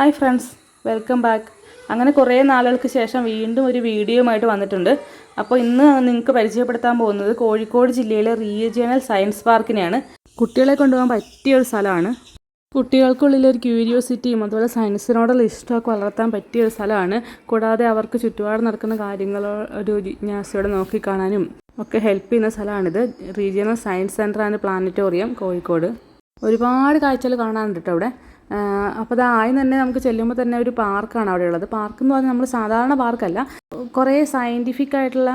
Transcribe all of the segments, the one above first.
Hi friends welcome back. അങ്ങനെ കുറേ നാളുകൾക്ക് ശേഷം വീണ്ടും ഒരു വീഡിയോയുമായിട്ട് വന്നിട്ടുണ്ട്. അപ്പോൾ ഇന്ന് നിങ്ങൾക്ക് പരിചയപ്പെടുത്താൻ പോകുന്നത് കോഴിക്കോട് ജില്ലയിലെ റീജിയണൽ സയൻസ് പാർക്കിനെയാണ് കുട്ടികളെ കൊണ്ടുപോകാൻ പറ്റിയ ഒരു സ്ഥലമാണ്. കുട്ടികൾക്കുള്ളിൽ ഒരു ക്യൂരിയോസിറ്റിയും അതുപോലെ സയൻസിനോടുള്ള ഇഷ്ടമൊക്കെ വളർത്താൻ പറ്റിയ ഒരു സ്ഥലമാണ്. കൂടാതെ അവർക്ക് ചുറ്റുപാട് നടക്കുന്ന കാര്യങ്ങളോ ഒരു ജിജ്ഞാസയോടെ നോക്കിക്കാണാനും ഒക്കെ ഹെൽപ്പ് ചെയ്യുന്ന സ്ഥലമാണിത്. Regional science centre and planetarium Kozhikode. ഒരുപാട് കാഴ്ചകൾ കാണാനുണ്ട് കേട്ടോ അവിടെ. അപ്പോൾ അത് ആയി തന്നെ നമുക്ക് ചെല്ലുമ്പോൾ തന്നെ ഒരു പാർക്കാണ് അവിടെ ഉള്ളത് പാർക്ക് എന്ന് പറഞ്ഞാൽ നമ്മൾ സാധാരണ പാർക്കല്ല. കുറേ സയന്റിഫിക് ആയിട്ടുള്ള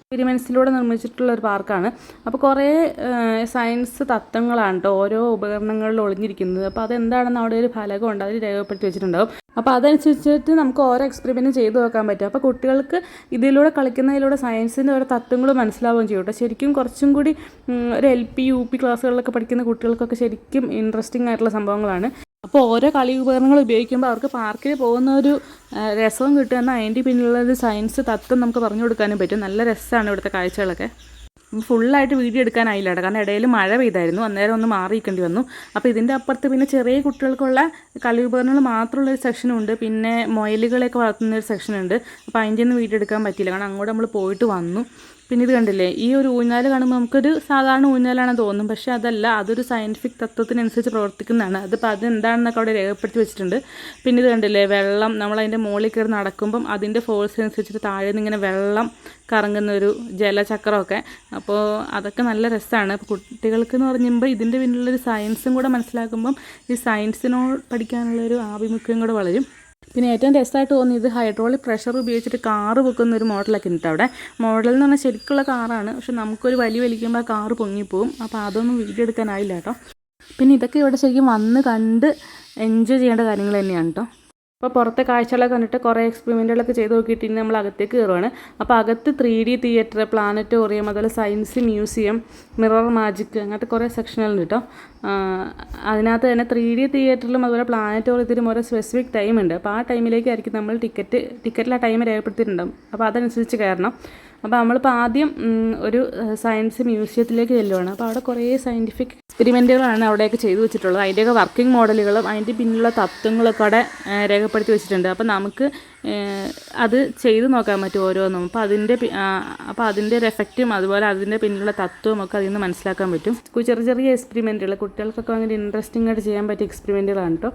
എക്സ്പെരിമെൻസിലൂടെ നിർമ്മിച്ചിട്ടുള്ള ഒരു പാർക്കാണ്. അപ്പോൾ കുറേ സയൻസ് തത്വങ്ങളാണ് കേട്ടോ ഓരോ ഉപകരണങ്ങളിൽ ഒളിഞ്ഞിരിക്കുന്നത്. അപ്പോൾ അതെന്താണെന്ന് അവിടെ ഒരു ഫലകമുണ്ട്. അതിൽ രേഖപ്പെടുത്തി വെച്ചിട്ടുണ്ടാവും. അപ്പോൾ അതനുസരിച്ചിട്ട് നമുക്ക് ഓരോ എക്സ്പെരിമെന്റും ചെയ്തു നോക്കാൻ പറ്റും. അപ്പോൾ കുട്ടികൾക്ക് ഇതിലൂടെ കളിക്കുന്നതിലൂടെ സയൻസിന്റെ ഓരോ തത്വങ്ങൾ മനസ്സിലാവുകയും ചെയ്യും കേട്ടോ ശരിക്കും കുറച്ചും കൂടി ഒരു എൽ പി യു പി ക്ലാസ്സുകളിലൊക്കെ പഠിക്കുന്ന കുട്ടികൾക്കൊക്കെ ശരിക്കും ഇൻട്രസ്റ്റിംഗ് ആയിട്ടുള്ള സംഭവങ്ങളാണ്. അപ്പോൾ ഓരോ കളി ഉപകരണങ്ങൾ ഉപയോഗിക്കുമ്പോൾ അവർക്ക് പാർക്കിൽ പോകുന്ന ഒരു രസവും കിട്ടുമെന്ന് അതിന്റെ പിന്നിലുള്ള ഒരു സയൻസ് തത്വം നമുക്ക് പറഞ്ഞു കൊടുക്കാനും പറ്റും. നല്ല രസമാണ് ഇവിടുത്തെ കാഴ്ചകളൊക്കെ. ഫുള്ളായിട്ട് വീഡിയോ എടുക്കാനായില്ല കാരണം ഇടയിൽ മഴ പെയ്തായിരുന്നു. അന്നേരം ഒന്ന് മാറിയിരിക്കേണ്ടി വന്നു. അപ്പോൾ ഇതിന്റെ അപ്പുറത്ത് പിന്നെ ചെറിയ കുട്ടികൾക്കുള്ള കളി ഉപകരണങ്ങൾ മാത്രമുള്ള ഒരു സെക്ഷനുണ്ട് പിന്നെ മൊയലുകളെയൊക്കെ വളർത്തുന്ന ഒരു സെക്ഷനുണ്ട് അപ്പോൾ അതിന്റെ ഒന്നും വീഡിയോ എടുക്കാൻ പറ്റിയില്ല. കാരണം അങ്ങോട്ട് നമ്മൾ പോയിട്ട് വന്നു. പിന്നെ ഇത് കണ്ടില്ലേ ഈ ഒരു ഊഞ്ഞാൽ കാണുമ്പോൾ നമുക്കൊരു സാധാരണ ഊഞ്ഞാലാണെന്ന് തോന്നും പക്ഷേ അതല്ല അതൊരു സയന്റിഫിക് തത്വത്തിനനുസരിച്ച് പ്രവർത്തിക്കുന്നതാണ്. അതിപ്പോൾ അതെന്താണെന്നൊക്കെ അവിടെ രേഖപ്പെടുത്തി വെച്ചിട്ടുണ്ട്. പിന്നെ ഇത് കണ്ടില്ലേ വെള്ളം നമ്മൾ അതിന്റെ മുകളിൽ കയറി നടക്കുമ്പം അതിന്റെ ഫോഴ്സ് അനുസരിച്ചിട്ട് താഴെ നിന്ന് ഇങ്ങനെ വെള്ളം കറങ്ങുന്ന ഒരു ജലചക്രമൊക്കെ. അപ്പോൾ അതൊക്കെ നല്ല രസമാണ് അപ്പോൾ കുട്ടികൾക്ക് എന്ന് പറയുമ്പോൾ ഇതിന്റെ പിന്നിലൊരു സയൻസും കൂടെ മനസ്സിലാക്കുമ്പം ഈ സയൻസിനോട് പഠിക്കാനുള്ളൊരു ആഭിമുഖ്യം കൂടെ വളരും. പിന്നെ ഏറ്റവും രസമായിട്ട് തോന്നിയത് ഹൈഡ്രോളിക് പ്രഷർ ഉപയോഗിച്ചിട്ട് കാറ് പൊക്കുന്ന ഒരു മോഡലൊക്കെ ഉണ്ട് അവിടെ. മോഡൽ എന്ന് പറഞ്ഞാൽ ശരിക്കുള്ള കാറാണ്. പക്ഷെ നമുക്കൊരു വലി വലിക്കുമ്പോൾ ആ കാറ് പൊങ്ങിപ്പോവും. അപ്പോൾ അതൊന്നും വീഡിയോ എടുക്കാനായില്ല കേട്ടോ പിന്നെ ഇതൊക്കെ ഇവിടെ ശരിക്കും വന്ന് കണ്ട് എൻജോയ് ചെയ്യേണ്ട കാര്യങ്ങൾ തന്നെയാണ് കേട്ടോ അപ്പോൾ പുറത്തെ കാഴ്ചകളൊക്കെ കണ്ടിട്ട് കുറേ എക്സ്പെരിമെന്റുകളൊക്കെ ചെയ്ത് നോക്കിയിട്ട് ഇനി നമ്മൾ അകത്തേക്ക് കയറുവാണ്. അപ്പോൾ അകത്ത് ത്രീ ഡി തിയേറ്റർ പ്ലാനറ്റോറിയം അതുപോലെ സയൻസ് മ്യൂസിയം മിറർ മാജിക് അങ്ങനത്തെ കുറേ സെക്ഷനുകളുണ്ട് കേട്ടോ അതിനകത്ത് തന്നെ ത്രീ ഡി തിയേറ്ററിലും അതുപോലെ പ്ലാനറ്റോറിയത്തിലും ഓരോ സ്പെസിഫിക് ടൈം ഉണ്ട്. അപ്പോൾ ആ ടൈമിലേക്കായിരിക്കും നമ്മൾ ടിക്കറ്റ് ടിക്കറ്റിൽ ആ ടൈം രേഖപ്പെടുത്തിയിട്ടുണ്ടാവും. അപ്പോൾ അതനുസരിച്ച് കയറണം. അപ്പോൾ നമ്മളിപ്പോൾ ആദ്യം ഒരു സയൻസ് മ്യൂസിയത്തിലേക്ക് ചെല്ലുവാണ്. അപ്പോൾ അവിടെ കുറേ സയന്റിഫിക് എക്സ്പെരിമെന്റുകളാണ് അവിടെയൊക്കെ ചെയ്തു വെച്ചിട്ടുള്ളത്. അതിന്റെയൊക്കെ വർക്കിംഗ് മോഡലുകളും അതിന്റെ പിന്നിലുള്ള തത്വങ്ങളൊക്കെ അവിടെ രേഖപ്പെടുത്തി വെച്ചിട്ടുണ്ട്. അപ്പോൾ നമുക്ക് അത് ചെയ്ത് നോക്കാൻ പറ്റും ഓരോന്നും. അപ്പോൾ അതിന്റെ അപ്പോൾ അതിന്റെ ഒരു എഫക്റ്റും അതുപോലെ അതിന്റെ പിന്നിലുള്ള തത്വവും ഒക്കെ അതിൽ നിന്ന് മനസ്സിലാക്കാൻ പറ്റും. ചെറിയ ചെറിയ എക്സ്പെരിമെന്റുകൾ കുട്ടികൾക്കൊക്കെ ഭയങ്കര ഇൻട്രസ്റ്റിംഗ് ആയിട്ട് ചെയ്യാൻ പറ്റിയ എക്സ്പെരിമെന്റുകളാണ് കേട്ടോ.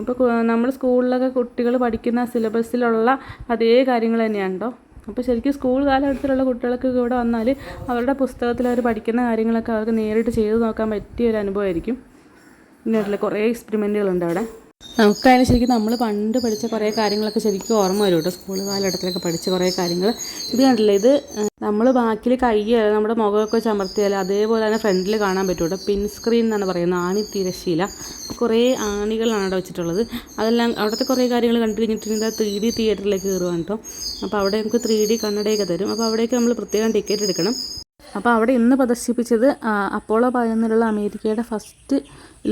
ഇപ്പോൾ നമ്മൾ സ്കൂളിലൊക്കെ കുട്ടികൾ പഠിക്കുന്ന സിലബസിലുള്ള അതേ കാര്യങ്ങൾ തന്നെയാണ് കേട്ടോ. അപ്പോൾ ശരിക്കും സ്കൂൾ കാലഘട്ടത്തിലുള്ള കുട്ടികൾക്ക് ഇവിടെ വന്നാൽ അവരുടെ പുസ്തകത്തിൽ അവർ പഠിക്കുന്ന കാര്യങ്ങളൊക്കെ അവർക്ക് നേരിട്ട് ചെയ്ത് നോക്കാൻ പറ്റിയ ഒരു അനുഭവമായിരിക്കും. ഇങ്ങനെയുള്ള കുറേ എക്സ്പെരിമെന്റുകളുണ്ട് അവിടെ. നമുക്കതിന് ശരിക്കും നമ്മൾ പണ്ട് പഠിച്ച കുറേ കാര്യങ്ങളൊക്കെ ശരിക്കും ഓർമ്മ വരും കേട്ടോ. സ്കൂൾ കാലഘട്ടത്തിലൊക്കെ പഠിച്ച കുറേ കാര്യങ്ങൾ ഇത് കണ്ടില്ലേ ഇത് നമ്മൾ ബാക്കിൽ കൈ നമ്മുടെ മുഖമൊക്കെ ചമർത്തിയാൽ അതേപോലെ തന്നെ ഫ്രണ്ടിൽ കാണാൻ പറ്റും കേട്ടോ. പിൻ സ്ക്രീൻ എന്നാണ് പറയുന്നത് ആണി തിരശീല കുറേ ആണികളാണ് അവിടെ വെച്ചിട്ടുള്ളത്. അതെല്ലാം അവിടുത്തെ കുറേ കാര്യങ്ങൾ കണ്ടു കഴിഞ്ഞിട്ടുണ്ടെങ്കിൽ ത്രീ ഡി തിയേറ്ററിലേക്ക് കയറുവാണ് കേട്ടോ. അപ്പോൾ അവിടെ നമുക്ക് ത്രീ ഡി കണ്ണടയൊക്കെ തരും. അപ്പോൾ അവിടേക്ക് നമ്മൾ പ്രത്യേകം ടിക്കറ്റ് എടുക്കണം. അപ്പോൾ അവിടെ ഇന്ന് പ്രദർശിപ്പിച്ചത് അപ്പോളോ പതിനൊന്നിലുള്ള അമേരിക്കയുടെ ഫസ്റ്റ്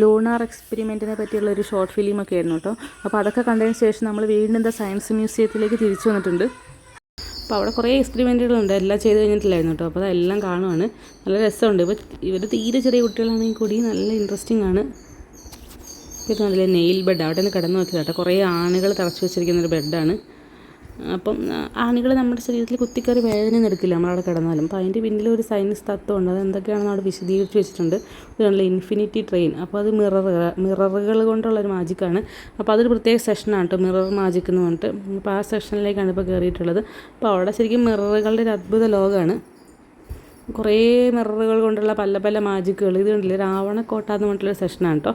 ലൂണാർ എക്സ്പെരിമെന്റിനെ പറ്റിയുള്ള ഒരു ഷോർട്ട് ഫിലിമൊക്കെ ആയിരുന്നു കേട്ടോ അപ്പോൾ അതൊക്കെ കണ്ടതിന് ശേഷം നമ്മൾ വീണ്ടും എന്താ സയൻസ് മ്യൂസിയത്തിലേക്ക് തിരിച്ചു വന്നിട്ടുണ്ട്. അപ്പോൾ അവിടെ കുറേ എക്സ്പെരിമെന്റുകളുണ്ട് എല്ലാം ചെയ്ത് കഴിഞ്ഞിട്ടില്ലായിരുന്നു കേട്ടോ അപ്പോൾ അതെല്ലാം കാണുവാണ്. നല്ല രസമുണ്ട്. ഇപ്പോൾ ഇവർ തീരെ ചെറിയ കുട്ടികളാണെങ്കിൽ കൂടി നല്ല ഇൻട്രസ്റ്റിംഗ് ആണ്. ഇത് നല്ല നെയിൽ ബെഡ് അവിടെ നിന്ന് കിടന്നു നോക്കിയത് കേട്ടോ കുറേ ആണുകൾ തറച്ചു വെച്ചിരിക്കുന്ന ഒരു ബെഡാണ് അപ്പം ആണികൾ നമ്മുടെ ശരീരത്തിൽ കുത്തിക്കറി വേദന എടുക്കില്ല നമ്മളവിടെ കിടന്നാലും. അപ്പോൾ അതിന്റെ പിന്നിൽ ഒരു സയൻസ് തത്വമുണ്ട് അത് എന്തൊക്കെയാണെന്ന് അവിടെ വിശദീകരിച്ച് വെച്ചിട്ടുണ്ട്. ഇതാണല്ലോ ഇൻഫിനിറ്റി ട്രെയിൻ അപ്പോൾ അത് മിറർ മിററുകൾ കൊണ്ടുള്ള ഒരു മാജിക്കാണ് അപ്പോൾ അതൊരു പ്രത്യേക സെഷനാണ് കേട്ടോ. മിറർ മാജിക് എന്ന് പറഞ്ഞിട്ട്. അപ്പോൾ ആ സെഷനിലേക്കാണ് ഇപ്പോൾ കയറിയിട്ടുള്ളത്. അപ്പോൾ അവിടെ ശരിക്കും മിററുകളുടെ ഒരു അത്ഭുത ലോകമാണ്. കുറേ മിററുകൾ കൊണ്ടുള്ള പല പല മാജിക്കുകൾ ഇത് രാവണക്കോട്ട എന്ന് പറഞ്ഞിട്ടുള്ള സെഷനാണ് കേട്ടോ.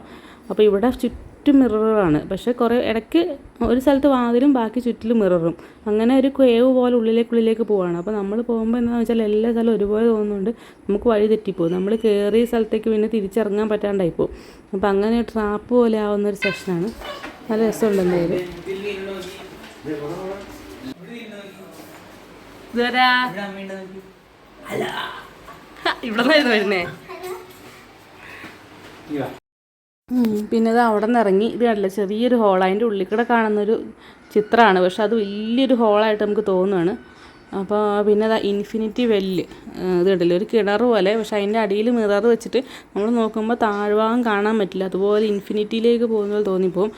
അപ്പോൾ ഇവിടെ ചുറ്റും ചുറ്റും മിററാണ്. പക്ഷേ കുറേ ഇടയ്ക്ക് ഒരു സ്ഥലത്ത് വാതിലും ബാക്കി ചുറ്റിലും മിററും. അങ്ങനെ ഒരു കേവ് പോലെ ഉള്ളിലേക്കുള്ളിലേക്ക് ഉള്ളിലേക്ക് പോവാണ്. അപ്പോൾ നമ്മൾ പോകുമ്പോൾ എന്താണെന്ന് വെച്ചാൽ എല്ലാ സ്ഥലവും ഒരുപോലെ തോന്നുന്നുണ്ട്. നമുക്ക് വഴി തെറ്റിപ്പോകും നമ്മൾ കയറിയ സ്ഥലത്തേക്ക് പിന്നെ തിരിച്ചിറങ്ങാൻ പറ്റാണ്ടായി പോകും അപ്പോൾ അങ്ങനെ ട്രാപ്പ് പോലെ ആവുന്ന ഒരു സെഷനാണ് നല്ല രസമുണ്ട് എന്തായാലും. ഇവിടെ നിന്നായിരുന്നു വരുന്നേ? പിന്നെ ഇത് അവിടെ നിന്ന് ഇറങ്ങി. ഇത് കണ്ടില്ല? ചെറിയൊരു ഹോൾ അതിന്റെ ഉള്ളിൽ കൂടെ കാണുന്നൊരു ചിത്രമാണ്. പക്ഷെ അത് വലിയൊരു ഹോളായിട്ട് നമുക്ക് തോന്നുകയാണ് അപ്പോൾ പിന്നെ അതാ ഇൻഫിനിറ്റി വെല്ല് ഇത് കണ്ടില്ല? ഒരു കിണർ പോലെ. പക്ഷെ അതിന്റെ അടിയിൽ മിറർ വെച്ചിട്ട് നമ്മൾ നോക്കുമ്പോൾ താഴ്ഭാഗം കാണാൻ പറ്റില്ല. അതുപോലെ ഇൻഫിനിറ്റിയിലേക്ക് പോകുന്ന പോലെ തോന്നിപ്പോവും.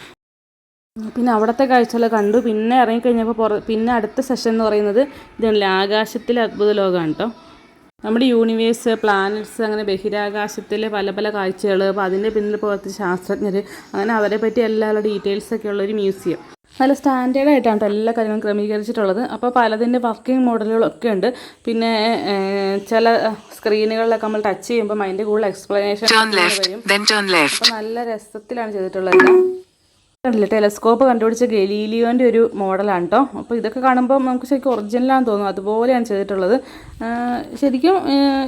പിന്നെ അവിടുത്തെ കാഴ്ചകൾ കണ്ടു. പിന്നെ ഇറങ്ങിക്കഴിഞ്ഞപ്പോൾ പുറ പിന്നെ അടുത്ത സെഷൻ എന്ന് പറയുന്നത് ഇതാണല്ലേ ആകാശത്തിലെ അത്ഭുത ലോകമാണ് കേട്ടോ നമ്മുടെ യൂണിവേഴ്സ് പ്ലാനറ്റ്സ് അങ്ങനെ ബഹിരാകാശത്തിലെ പല പല കാഴ്ചകൾ അപ്പോൾ അതിന്റെ പിന്നിൽ പോകാത്ത ശാസ്ത്രജ്ഞർ അങ്ങനെ അവരെ പറ്റി എല്ലാ ഡീറ്റെയിൽസൊക്കെ ഉള്ളൊരു മ്യൂസിയം നല്ല സ്റ്റാൻഡേർഡ് ആയിട്ടാണ് കേട്ടോ എല്ലാ കാര്യങ്ങളും ക്രമീകരിച്ചിട്ടുള്ളത്. അപ്പോൾ പലതിന്റെ വർക്കിംഗ് മോഡലുകളൊക്കെ ഉണ്ട്. പിന്നെ ചില സ്ക്രീനുകളിലൊക്കെ നമ്മൾ ടച്ച് ചെയ്യുമ്പോൾ അതിന്റെ കൂടുതൽ എക്സ്പ്ലനേഷൻ വരും. അപ്പോൾ നല്ല രസത്തിലാണ് ചെയ്തിട്ടുള്ളത്. കണ്ടില്ലേ ടെലസ്കോപ്പ് കണ്ടുപിടിച്ച ഗലീലിയോന്റെ ഒരു മോഡലാണ് കേട്ടോ അപ്പോൾ ഇതൊക്കെ കാണുമ്പോൾ നമുക്ക് ശരിക്കും ഒറിജിനലാണെന്ന് തോന്നും. അതുപോലെയാണ് ചെയ്തിട്ടുള്ളത്. ശരിക്കും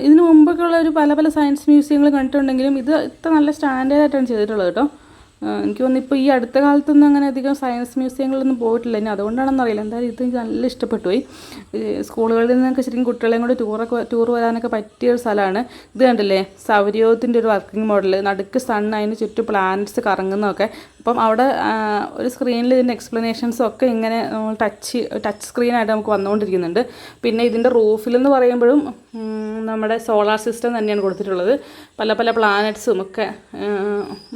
ഇതിന് മുമ്പൊക്കെ ഉള്ള ഒരു പല പല സയൻസ് മ്യൂസിയങ്ങൾ കണ്ടിട്ടുണ്ടെങ്കിലും ഇത് ഇത്ര നല്ല സ്റ്റാൻഡേർഡായിട്ടാണ് ചെയ്തിട്ടുള്ളത് കേട്ടോ എനിക്ക് തോന്നുന്നു ഇപ്പോൾ ഈ അടുത്ത കാലത്തൊന്നും അങ്ങനെ അധികം സയൻസ് മ്യൂസിയങ്ങളൊന്നും പോയിട്ടില്ല. ഇനി അതുകൊണ്ടാണെന്ന് അറിയില്ല. എന്തായാലും ഇത് എനിക്ക് നല്ല ഇഷ്ടപ്പെട്ടു പോയി. സ്കൂളുകളിൽ നിന്നൊക്കെ ശരിക്കും കുട്ടികളെയും കൂടി ടൂറൊക്കെ ടൂർ വരാനൊക്കെ പറ്റിയ ഒരു സ്ഥലമാണ്. ഇത് കണ്ടില്ലേ? സൗരയോഗത്തിന്റെ ഒരു വർക്കിംഗ് മോഡൽ നടുക്ക് സൺ അതിന് ചുറ്റും പ്ലാനറ്റ്സ് കറങ്ങുന്നതൊക്കെ. അപ്പം അവിടെ ഒരു സ്ക്രീനിൽ ഇതിന്റെ എക്സ്പ്ലനേഷൻസും ഒക്കെ ഇങ്ങനെ ടച്ച് ടച്ച് സ്ക്രീനായിട്ട് നമുക്ക് വന്നുകൊണ്ടിരിക്കുന്നുണ്ട്. പിന്നെ ഇതിന്റെ റൂഫിലെന്ന് പറയുമ്പോഴും നമ്മുടെ സോളാർ സിസ്റ്റം തന്നെയാണ് കൊടുത്തിട്ടുള്ളത്. പല പല പ്ലാനറ്റ്സും ഒക്കെ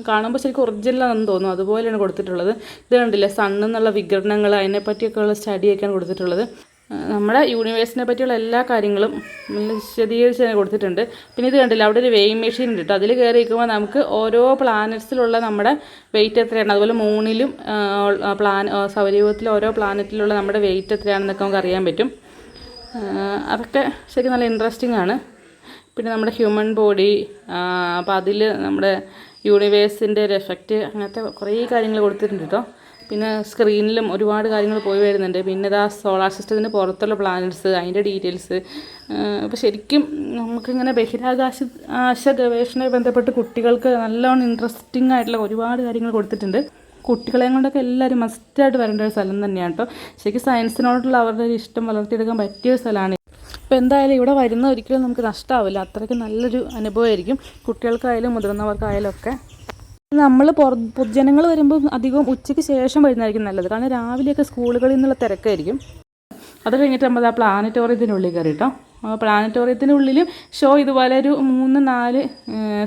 കാണുമ്പോൾ ശരിക്കും ഒറിജിനലാണെന്ന് തോന്നുന്നു. അതുപോലെയാണ് കൊടുത്തിട്ടുള്ളത്. ഇത് കണ്ടില്ലേ സണ്ണെന്നുള്ള വികരണങ്ങൾ അതിനെപ്പറ്റിയൊക്കെയുള്ള സ്റ്റഡിയൊക്കെയാണ് കൊടുത്തിട്ടുള്ളത്. നമ്മുടെ യൂണിവേഴ്സിനെ പറ്റിയുള്ള എല്ലാ കാര്യങ്ങളും വിശദീകരിച്ച് തന്നെ കൊടുത്തിട്ടുണ്ട്. പിന്നെ ഇത് കണ്ടില്ല അവിടെ ഒരു വെയിങ് മെഷീൻ ഉണ്ട് കേട്ടോ അതിൽ കയറി നിൽക്കുമ്പോൾ നമുക്ക് ഓരോ പ്ലാനറ്റ്സിലുള്ള നമ്മുടെ വെയിറ്റ് എത്രയാണ്? അതുപോലെ മൂണിലും പ്ലാൻ സൗരയൂഹത്തിൽ ഓരോ പ്ലാനറ്റിലുള്ള നമ്മുടെ വെയിറ്റ് എത്രയാണെന്നൊക്കെ നമുക്ക് അറിയാൻ പറ്റും. അതൊക്കെ ശരിക്കും നല്ല ഇൻട്രസ്റ്റിംഗ് ആണ്. പിന്നെ നമ്മുടെ ഹ്യൂമൻ ബോഡി അപ്പോൾ അതിൽ നമ്മുടെ യൂണിവേഴ്സിന്റെ ഒരു എഫക്റ്റ് അങ്ങനത്തെ കുറേ കാര്യങ്ങൾ കൊടുത്തിട്ടുണ്ട് കേട്ടോ പിന്നെ സ്ക്രീനിലും ഒരുപാട് കാര്യങ്ങൾ പോയി വരുന്നുണ്ട്. പിന്നെ ഇതാ സോളാർ സിസ്റ്റത്തിന്റെ പുറത്തുള്ള പ്ലാനറ്റ്സ് അതിന്റെ ഡീറ്റെയിൽസ് അപ്പോൾ ശരിക്കും നമുക്കിങ്ങനെ ബഹിരാകാശ ആശ ഗവേഷണവുമായി ബന്ധപ്പെട്ട് കുട്ടികൾക്ക് നല്ലോണം ഇൻട്രസ്റ്റിംഗ് ആയിട്ടുള്ള ഒരുപാട് കാര്യങ്ങൾ കൊടുത്തിട്ടുണ്ട്. കുട്ടികളെയും കൊണ്ടൊക്കെ എല്ലാവരും മസ്റ്റായിട്ട് വരേണ്ട ഒരു സ്ഥലം തന്നെയാണ് കേട്ടോ ശരിക്കും സയൻസിനോടുള്ള അവരുടെ ഒരു ഇഷ്ടം വളർത്തിയെടുക്കാൻ പറ്റിയ ഒരു സ്ഥലമാണ് അപ്പോൾ എന്തായാലും ഇവിടെ വരുന്ന ഒരിക്കലും നമുക്ക് നഷ്ടമാവില്ല അത്രയ്ക്ക് നല്ലൊരു അനുഭവമായിരിക്കും. കുട്ടികൾക്കായാലും മുതിർന്നവർക്കായാലും ഒക്കെ. നമ്മൾ പുറ പൊതുജനങ്ങൾ വരുമ്പോൾ അധികവും ഉച്ചയ്ക്ക് ശേഷം വരുന്നതായിരിക്കും നല്ലത്. കാരണം രാവിലെയൊക്കെ സ്കൂളുകളിൽ നിന്നുള്ള തിരക്കായിരിക്കും. അത് കഴിഞ്ഞിട്ട് നമ്മൾ ആ പ്ലാനറ്റോറിയത്തിനുള്ളിൽ കയറി കേട്ടോ ആ പ്ലാനറ്റോറിയത്തിന്റെ ഉള്ളിലും ഷോ ഇതുപോലെ ഒരു മൂന്ന് നാല്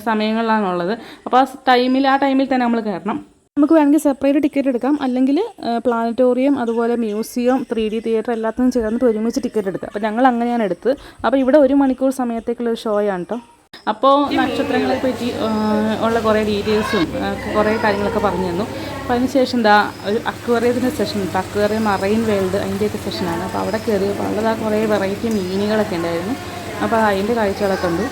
സമയങ്ങളിലാണുള്ളത്. അപ്പോൾ ആ ടൈമിൽ ആ ടൈമിൽ തന്നെ നമ്മൾ കയറണം. നമുക്ക് വേണമെങ്കിൽ സെപ്പറേറ്റ് ടിക്കറ്റ് എടുക്കാം. അല്ലെങ്കിൽ പ്ലാനറ്റോറിയം അതുപോലെ മ്യൂസിയം ത്രീ ഡി തിയേറ്റർ എല്ലാത്തിനും ചേർന്നിട്ട് ഒരുമിച്ച് ടിക്കറ്റ് എടുക്കാം. അപ്പോൾ ഞങ്ങൾ അങ്ങനെയാണ് എടുത്തത്. അപ്പോൾ ഇവിടെ ഒരു മണിക്കൂർ സമയത്തേക്കുള്ള ഒരു ഷോയാണ് കേട്ടോ അപ്പോൾ നക്ഷത്രങ്ങളെ പറ്റി ഉള്ള കുറേ ഡീറ്റെയിൽസും കുറേ കാര്യങ്ങളൊക്കെ പറഞ്ഞു തന്നു. അപ്പോൾ അതിനുശേഷം എന്താ ഒരു അക്വേറിയത്തിന്റെ സെഷൻ ഉണ്ട്. അക്വേറിയം മറൈൻ വേൾഡ് അതിന്റെയൊക്കെ സെഷനാണ് അപ്പോൾ അവിടെ കയറിയപ്പോൾ അവിടെ കുറേ വെറൈറ്റി മീനുകളൊക്കെ ഉണ്ടായിരുന്നു. അപ്പോൾ അതിന്റെ കാഴ്ചകളൊക്കെ ഉണ്ട്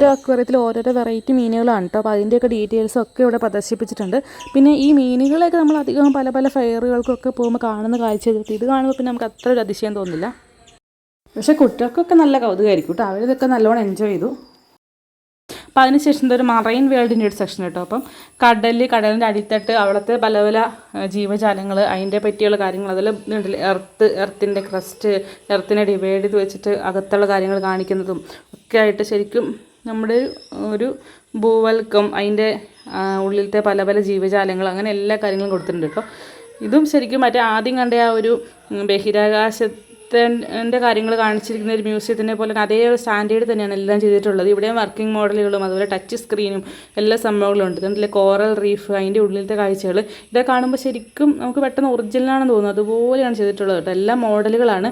ഓരോ അക്വേറിയത്തിൽ ഓരോരോ വെറൈറ്റി മീനുകളാണ് കേട്ടോ. അപ്പോൾ അതിന്റെയൊക്കെ ഡീറ്റെയിൽസ് ഒക്കെ ഇവിടെ പ്രദർശിപ്പിച്ചിട്ടുണ്ട്. പിന്നെ ഈ മീനുകളെയൊക്കെ നമ്മൾ അധികം പല പല ഫെയറുകൾക്കൊക്കെ പോകുമ്പോൾ കാണുന്ന കാഴ്ച കിട്ടി ഇത് കാണുമ്പോൾ പിന്നെ നമുക്ക് അത്ര ഒരു അതിശയം തോന്നില്ല. പക്ഷേ കുട്ടികൾക്കൊക്കെ നല്ല കൗതുകമായിരിക്കും കേട്ടോ. അവരിതൊക്കെ നല്ലോണം എൻജോയ് ചെയ്തു. അപ്പോൾ അതിനുശേഷം ഇതൊരു മറൈൻ വേൾഡിന്റെ ഒരു സെക്ഷൻ കേട്ടോ. അപ്പം കടൽ കടലിന്റെ അടിത്തട്ട് അവിടുത്തെ പല പല ജീവജാലങ്ങൾ അതിന്റെ പറ്റിയുള്ള കാര്യങ്ങൾ അതിൽ എർത്ത് എർത്തിന്റെ ക്രസ്റ്റ് എർത്തിനെ ഡിവൈഡ് ചെയ്ത് വെച്ചിട്ട് അകത്തുള്ള കാര്യങ്ങൾ കാണിക്കുന്നതും ഒക്കെ ആയിട്ട് ശരിക്കും നമ്മുടെ ഒരു ഭൂവൽക്കം അതിന്റെ ഉള്ളിലത്തെ പല പല ജീവജാലങ്ങൾ അങ്ങനെ എല്ലാ കാര്യങ്ങളും കൊടുത്തിട്ടുണ്ട് കേട്ടോ. ഇതും ശരിക്കും മറ്റേ ആദ്യം കണ്ട ആ ഒരു ബഹിരാകാശത്തിന്റെ കാര്യങ്ങൾ കാണിച്ചിരിക്കുന്ന ഒരു മ്യൂസിയത്തിനെ പോലെ അതേ ഒരു സ്റ്റാൻഡേർഡ് തന്നെയാണ് എല്ലാം ചെയ്തിട്ടുള്ളത്. ഇവിടെ വർക്കിംഗ് മോഡലുകളും അതുപോലെ ടച്ച് സ്ക്രീനും എല്ലാ സംഭവങ്ങളും ഉണ്ട്. അതിന്റെ കോറൽ റീഫ് അതിന്റെ ഉള്ളിലത്തെ കാഴ്ചകൾ. ഇതൊക്കെ കാണുമ്പോൾ ശരിക്കും നമുക്ക് പെട്ടെന്ന് ഒറിജിനലാണെന്ന് തോന്നുന്നു. അതുപോലെയാണ് ചെയ്തിട്ടുള്ളത് കേട്ടോ. എല്ലാ മോഡലുകളാണ്.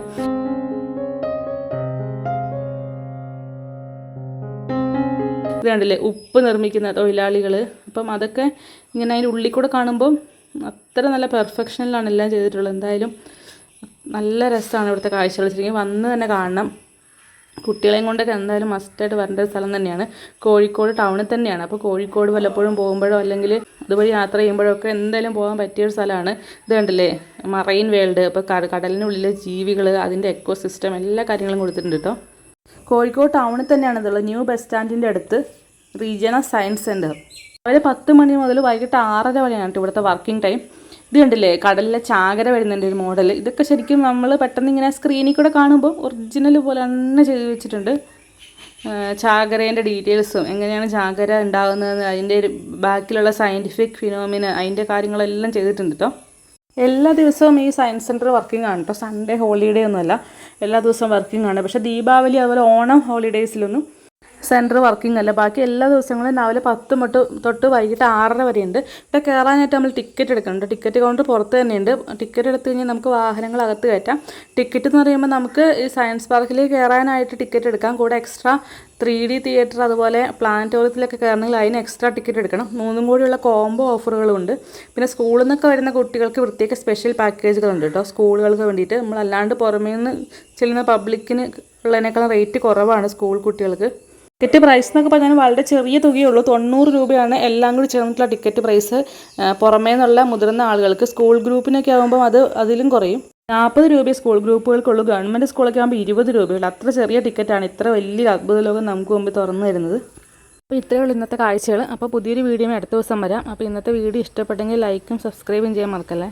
ഇത് കണ്ടില്ലേ? ഉപ്പ് നിർമ്മിക്കുന്ന തൊഴിലാളികൾ അപ്പം അതൊക്കെ ഇങ്ങനെ അതിന്റെ ഉള്ളിൽ കൂടെ കാണുമ്പം അത്ര നല്ല പെർഫെക്ഷനിലാണ് എല്ലാം ചെയ്തിട്ടുള്ളത്. എന്തായാലും നല്ല രസമാണ് ഇവിടുത്തെ കാഴ്ചകൾ. ശരിക്കും വന്ന് തന്നെ കാണണം. കുട്ടികളെയും കൊണ്ടൊക്കെ എന്തായാലും മസ്റ്റായിട്ട് വരേണ്ട ഒരു സ്ഥലം തന്നെയാണ്. കോഴിക്കോട് ടൗണിൽ തന്നെയാണ്. അപ്പോൾ കോഴിക്കോട് വല്ലപ്പോഴും പോകുമ്പോഴോ അല്ലെങ്കിൽ അതുവഴി യാത്ര ചെയ്യുമ്പോഴോ ഒക്കെ എന്തായാലും പോകാൻ പറ്റിയ ഒരു സ്ഥലമാണ്. ഇത് കണ്ടില്ലേ? Marine world. അപ്പോൾ കടലിനുള്ളിലെ ജീവികൾ അതിന്റെ എക്കോ സിസ്റ്റം എല്ലാ കാര്യങ്ങളും കൊടുത്തിട്ടുണ്ട് കേട്ടോ. കോഴിക്കോട് ടൗണിൽ തന്നെയാണ് ഇതുള്ളത്. ന്യൂ ബസ് സ്റ്റാൻഡിന്റെ അടുത്ത്. റീജിയണൽ സയൻസ് സെന്റർ രാവിലെ പത്ത് മണി മുതൽ വൈകിട്ട് ആറര വരെയാണ് ഇവിടുത്തെ വർക്കിംഗ് ടൈം ഇത് കണ്ടില്ലേ? കടലിലെ ചാകര വരുന്നുണ്ട് ഒരു മോഡൽ ഇതൊക്കെ ശരിക്കും നമ്മൾ പെട്ടെന്ന് ഇങ്ങനെ സ്ക്രീനിൽ കൂടെ കാണുമ്പോൾ ഒറിജിനൽ പോലെ തന്നെ ചെയ്ത് വെച്ചിട്ടുണ്ട്. ചാകരേന്റെ ഡീറ്റെയിൽസും എങ്ങനെയാണ് ചാകര ഉണ്ടാകുന്നത് അതിന്റെ ബാക്കിലുള്ള സയന്റിഫിക് ഫിനോമിന അതിന്റെ കാര്യങ്ങളെല്ലാം ചെയ്തിട്ടുണ്ട് കേട്ടോ എല്ലാ ദിവസവും ഈ സയൻസ് സെന്റർ വർക്കിംഗ് ആണ് കേട്ടോ സൺഡേ ഹോളിഡേ ഒന്നുമല്ല. എല്ലാ ദിവസവും വർക്കിംഗ് ആണ്. പക്ഷേ ദീപാവലി അതുപോലെ ഓണം ഹോളിഡേയ്സിലൊന്നും സെന്റർ വർക്കിംഗ് അല്ല. ബാക്കി എല്ലാ ദിവസങ്ങളും രാവിലെ പത്ത് തൊട്ട് തൊട്ട് വൈകിട്ട് ആറര വരെ ഉണ്ട് ഇവിടെ കയറാനായിട്ട് നമ്മൾ ടിക്കറ്റ് എടുക്കുന്നുണ്ട്. ടിക്കറ്റ് കൗണ്ടർ പുറത്ത് തന്നെയുണ്ട്. ടിക്കറ്റ് എടുത്ത് കഴിഞ്ഞാൽ നമുക്ക് വാഹനങ്ങൾ അകത്ത് കയറ്റാം. ടിക്കറ്റ് എന്ന് പറയുമ്പോൾ നമുക്ക് ഈ സയൻസ് പാർക്കിൽ കയറാനായിട്ട് ടിക്കറ്റ് എടുക്കാം. കൂടെ എക്സ്ട്രാ ത്രീ ഡി തിയേറ്റർ അതുപോലെ പ്ലാനറ്റോറിയത്തിലൊക്കെ കയറണമെങ്കിൽ അതിന് എക്സ്ട്രാ ടിക്കറ്റ് എടുക്കണം. മൂന്നും കൂടിയുള്ള കോംബോ ഓഫറുകളുണ്ട് പിന്നെ സ്കൂളിൽ നിന്നൊക്കെ വരുന്ന കുട്ടികൾക്ക് പ്രത്യേക സ്പെഷ്യൽ പാക്കേജുകളുണ്ട് കേട്ടോ സ്കൂളുകൾക്ക് വേണ്ടിയിട്ട്. നമ്മൾ അല്ലാണ്ട് പുറമേ നിന്ന് ചെല്ലുന്ന പബ്ലിക്കിന് ഉള്ളതിനേക്കാളും റേറ്റ് കുറവാണ് സ്കൂൾ കുട്ടികൾക്ക്. ടിക്കറ്റ് പ്രൈസ് എന്നൊക്കെ പറഞ്ഞാൽ വളരെ ചെറിയ തുകയുള്ളൂ. തൊണ്ണൂറ് രൂപയാണ് എല്ലാം കൂടി ചേർന്നിട്ടുള്ള ടിക്കറ്റ് പ്രൈസ്. പുറമേ നിന്നുള്ള മുതിർന്ന ആളുകൾക്ക് സ്കൂൾ ഗ്രൂപ്പിനൊക്കെ ആകുമ്പോൾ അത് അതിലും കുറയും. നാൽപ്പത് രൂപയെ സ്കൂൾ ഗ്രൂപ്പുകൾക്കുള്ളൂ. ഗവൺമെന്റ് സ്കൂളൊക്കെ ആകുമ്പോൾ ഇരുപത് രൂപയുള്ളൂ. അത്ര ചെറിയ ടിക്കറ്റാണ്. ഇത്ര വലിയ അത്ഭുത ലോകം നമുക്ക് മുമ്പ് തുറന്നു തരുന്നത്. അപ്പോൾ ഇത്രയേ ഉള്ളൂ ഇന്നത്തെ കാഴ്ചകൾ അപ്പോൾ പുതിയൊരു വീഡിയോ അടുത്ത ദിവസം വരാം. അപ്പോൾ ഇന്നത്തെ വീഡിയോ ഇഷ്ടപ്പെട്ടെങ്കിൽ ലൈക്കും സബ്സ്ക്രൈബും ചെയ്യാൻ മറക്കല്ലേ?